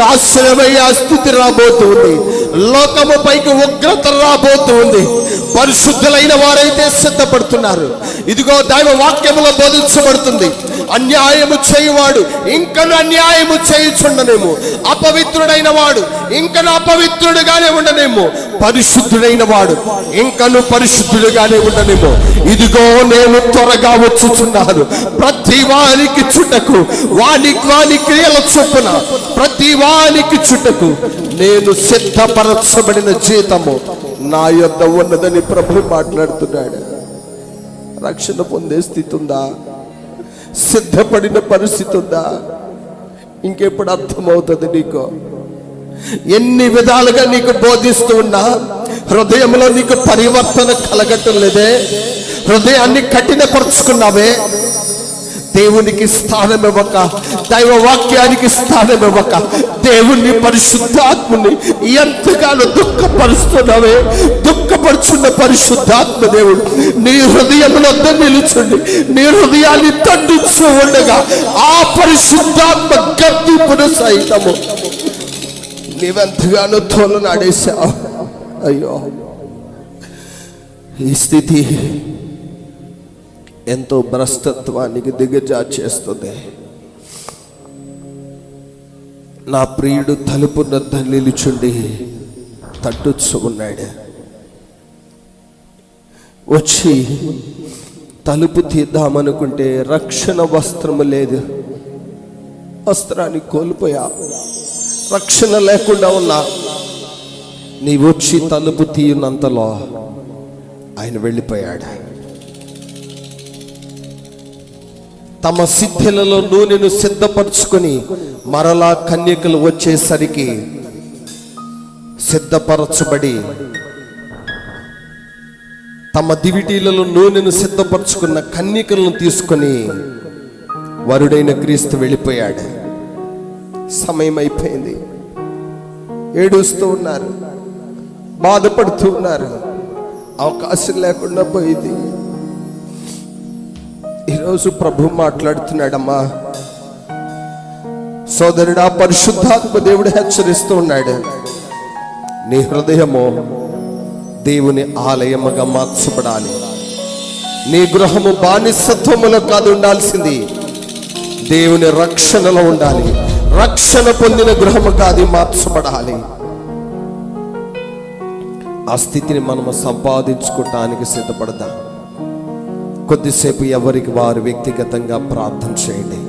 నాశనమయ్యే స్థితి రాబోతుంది. లోకము పైకి ఉగ్రత రాబోతుంది. పరిశుద్ధులైన వారైతే సిద్ధపడుతున్నారు. ఇదిగో దైవ వాక్యములో బోధించబడుతుంది. అన్యాయము చేయువాడు ఇంకను అన్యాయము చేయుచుండనేమో. అపవిత్రుడైన వాడు ఇంకను అపవిత్రుడుగానే ఉండనేమో. పరిశుద్ధుడైన వాడు ఇంకను పరిశుద్ధుడుగానే ఉండనేమో. ఇదిగో నేను త్వరగా వచ్చుచున్నాను. ప్రతి వానికి చుట్టకు వాని వాని క్రియల చొప్పున ప్రతి వానికి చుట్టకు. నేను సిద్ధపరచబడిన జీతము నా యొద్ద ఉన్నదని ప్రభు మాట్లాడుతున్నాడు. రక్షణ పొందే స్థితి ఉందా సిద్ధపడిన పరిస్థితి ఉందా? ఇంకెప్పుడు అర్థమవుతుంది నీకు? ఎన్ని విధాలుగా నీకు బోధిస్తూ ఉన్నా హృదయంలో నీకు పరివర్తన కలగటం లేదే. హృదయాన్ని కఠినపరుచుకున్నావే. దేవునికి స్థానం ఇవ్వక దైవ వాక్యానికి స్థానం ఇవ్వక దేవుని పరిశుద్ధాత్ముని ఎంతగానో దుఃఖపరుస్తున్నావే? దుఃఖపరుచున్న పరిశుద్ధాత్మ దేవుడు నీ హృదయంలో నిలుచుండి నీ హృదయాన్ని తండ్రిస్తూ ఉండగా ఆ పరిశుద్ధాత్మ గద్దింపును సైతము నీవెంతగానో తోలనాడేశావు అయ్యో. ఈ స్థితి ఎంతో భ్రష్టత్వానికి దిగజార్చేస్తుంది నా ప్రియుడు తలుపున నిలుచుండి తట్టుచ్చు ఉన్నాడు వచ్చి తలుపు తీద్దామనుకుంటే రక్షణ వస్త్రము లేదు. వస్త్రాన్ని కోల్పోయా. రక్షణ లేకుండా ఉన్నా. నీ వచ్చి తలుపు తీయనంతలో ఆయన వెళ్ళిపోయాడు. తమ సిద్ధిలలో నూనెను సిద్ధపరచుకొని మరలా కన్యకలు వచ్చేసరికి సిద్ధపరచబడి తమ దివిటీలలో నూనెను సిద్ధపరచుకున్న కన్యకలను తీసుకొని వరుడైన క్రీస్తు వెళ్ళిపోయాడు. సమయం అయిపోయింది ఏడుస్తూ ఉన్నారు. బాధపడుతూ ఉన్నారు. అవకాశం లేకుండా పోయింది. ఈరోజు ప్రభు మాట్లాడుతున్నాడమ్మా. సోదరుడా పరిశుద్ధాత్మ దేవుడు హెచ్చరిస్తూ ఉన్నాడు. నీ హృదయము దేవుని ఆలయముగా మార్చబడాలి. నీ గృహము బానిసత్వములో కాదు ఉండాల్సింది దేవుని రక్షణలో ఉండాలి. రక్షణ పొందిన గృహము కాదు మార్చబడాలి. ఆ స్థితిని మనము సంపాదించుకోవటానికి సిద్ధపడదాం. కొద్దిసేపు ఎవరికి వారు వ్యక్తిగతంగా ప్రార్థన చేయండి.